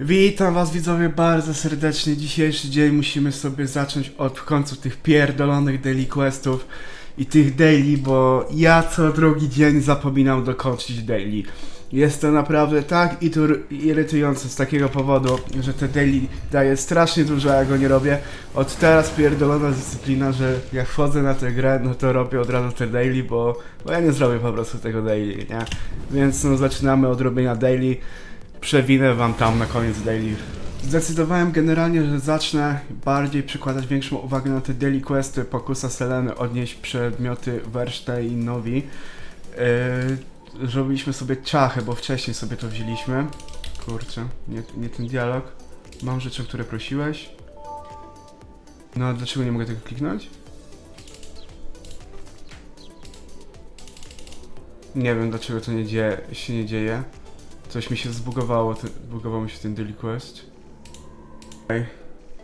Witam was widzowie bardzo serdecznie. Dzisiejszy dzień musimy sobie zacząć od w końcu tych pierdolonych daily questów i tych daily, bo ja co drugi dzień zapominam dokończyć daily. Jest to naprawdę tak irytujące z takiego powodu, że te daily daje strasznie dużo, a ja go nie robię. Od teraz pierdolona dyscyplina, że jak wchodzę na tę grę, no to robię od razu te daily, bo, bo ja nie zrobię po prostu tego daily, nie? Więc no zaczynamy od robienia daily przewinę wam tam na koniec daily. Zdecydowałem generalnie, że zacznę bardziej przykładać większą uwagę na te daily questy, pokusa Seleny, odnieść przedmioty Wersteinowi. Yy, zrobiliśmy sobie czachy, bo wcześniej sobie to wzięliśmy. Kurczę, nie, nie ten dialog. Mam rzeczy, o które prosiłeś. No, a dlaczego nie mogę tego kliknąć? Nie wiem, dlaczego to nie dzieje, się nie dzieje. Coś mi się zbugowało, te, zbugował mi się ten daily quest. Okej,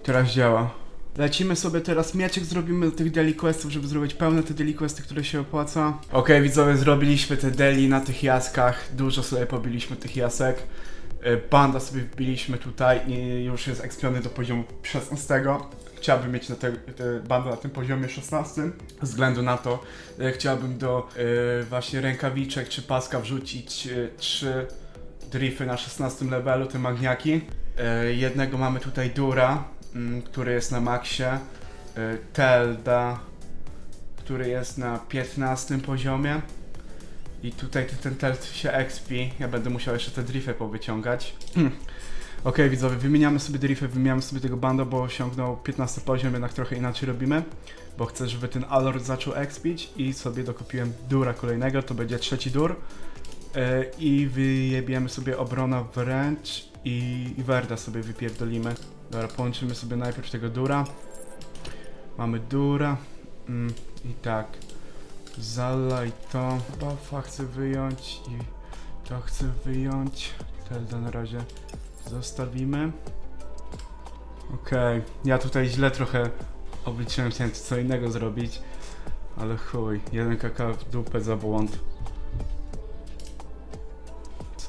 teraz działa. Lecimy sobie teraz mieczek, zrobimy tych daily questów, żeby zrobić pełne te daily questy, które się opłaca. Okej, widzowie, zrobiliśmy te daily na tych jaskach. Dużo sobie pobiliśmy tych jasek. Y, Banda sobie wbiliśmy tutaj i już jest ekspiony do poziomu 16. Chciałbym mieć na te, te banda na tym poziomie 16. Z względu na to, y, chciałbym do y, właśnie rękawiczek czy paska wrzucić y, trzy drify na 16 levelu, te magniaki. E, jednego mamy tutaj Dura, mm, który jest na maksie. E, Telda, który jest na 15 poziomie. I tutaj ten Teld się expi. Ja będę musiał jeszcze te drify powyciągać. Okej, widzowie, wymieniamy sobie drify, wymieniamy sobie tego banda, bo osiągnął 15 poziom, jednak trochę inaczej robimy. Bo chcę, żeby ten Alor zaczął expić i sobie dokupiłem Dura kolejnego, to będzie trzeci Dur. E, I wyjebiemy sobie obrona wręcz i, i Werda sobie wypierdolimy. Dobra, połączymy sobie najpierw tego Dura. Mamy Dura. Mm, I tak. Zala i to. Buffa chcę wyjąć i to chcę wyjąć. Telda na razie zostawimy. Okej, ja tutaj źle trochę obliczyłem, chciałem co innego zrobić. Ale chuj, jeden kaka w dupę za błąd.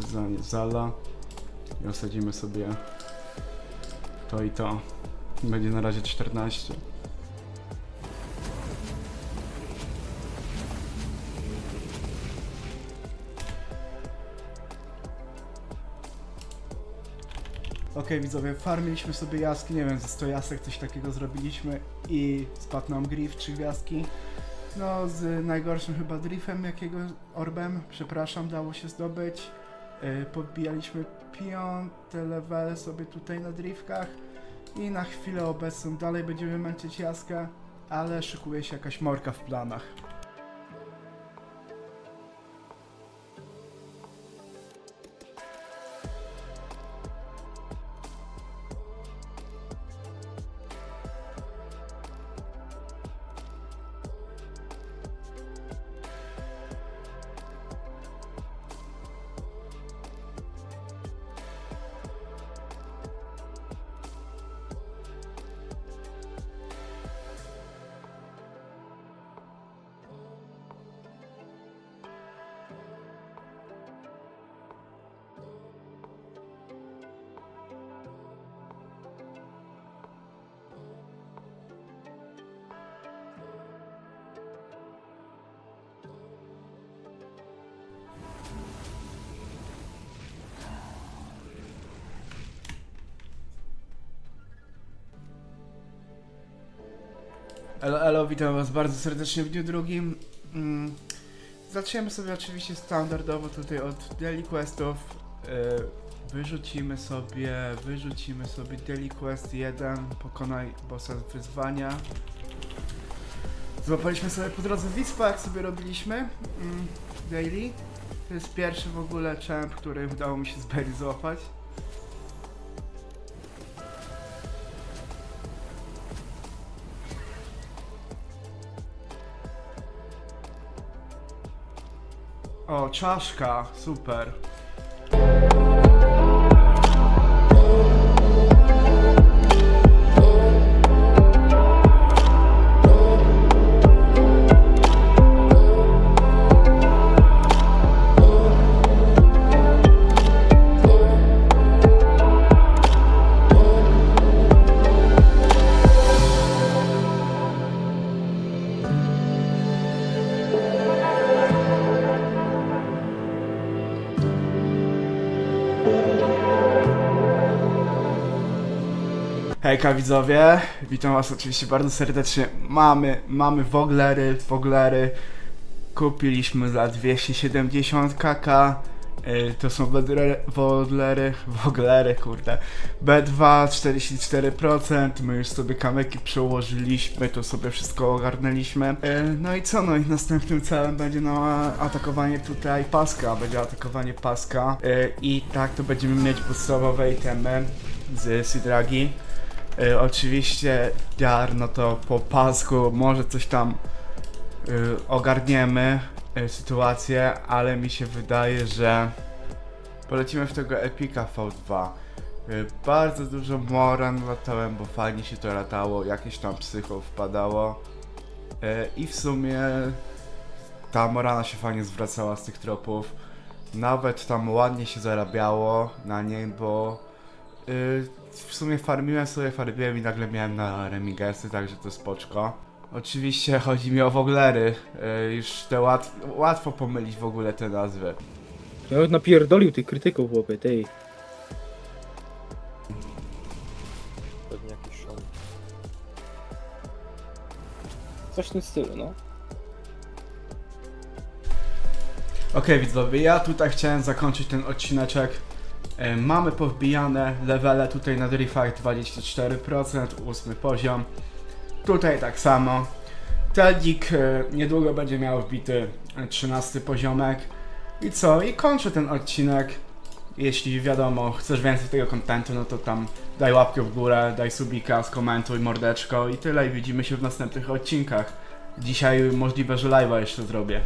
Sadzanie zala. I osadzimy sobie to i to. Będzie na razie 14. Okej widzowie, farmiliśmy sobie jaski, nie wiem, ze 100 jasek coś takiego zrobiliśmy i spadł nam griff, 3 gwiazdki. No, z najgorszym chyba drifem, jakiego orbem, przepraszam, dało się zdobyć. Yy, Podbijaliśmy piąte levele sobie tutaj na driftkach i na chwilę obecną dalej będziemy męczyć jaskę, ale szykuje się jakaś morka w planach. Elo, elo, witam was bardzo serdecznie w dniu drugim. Mm, zaczniemy sobie oczywiście standardowo tutaj od daily questów. Yy, wyrzucimy sobie, wyrzucimy sobie daily quest 1, pokonaj bossa wyzwania. Złapaliśmy sobie po drodze Wispa, jak sobie robiliśmy mm, daily. To jest pierwszy w ogóle champ, który udało mi się z Berry złapać. O, czaszka, super. Hejka widzowie, witam was oczywiście bardzo serdecznie. Mamy, mamy woglery, woglery. Kupiliśmy za 270 kk. Y, To są wodlery, woglery, kurde. B2 44%, my już sobie kamyki przełożyliśmy, to sobie wszystko ogarnęliśmy. Y, No i co, no i następnym celem będzie no atakowanie tutaj paska, będzie atakowanie paska. Y, I tak to będziemy mieć podstawowe itemy z Sidragi. Y, oczywiście dar, no to po pasku może coś tam y, ogarniemy y, sytuację, ale mi się wydaje, że polecimy w tego Epika V2. Y, bardzo dużo moran latałem, bo fajnie się to latało, jakieś tam psycho wpadało i w sumie ta morana się fajnie zwracała z tych tropów. Nawet tam ładnie się zarabiało na niej, bo w sumie farmiłem sobie, farmiłem i nagle miałem na remigesy, także to spoczko. Oczywiście chodzi mi o woglery, y, już te łat, łatwo pomylić w ogóle te nazwy. No napierdolił tych krytyków, chłopie, tej. Pewnie jakiś szon. Coś w tym stylu, no. Okej widzowie, ja tutaj chciałem zakończyć ten odcineczek. E, Mamy powbijane levele tutaj na Drifight 24%, 8 poziom. Tutaj tak samo. Teldzik e, niedługo będzie miał wbity e, 13 poziomek. I co? I kończę ten odcinek. Jeśli wiadomo, chcesz więcej tego kontentu, no to tam daj łapkę w górę, daj subika, skomentuj mordeczko i tyle. I widzimy się w następnych odcinkach. Dzisiaj możliwe, że live'a jeszcze zrobię.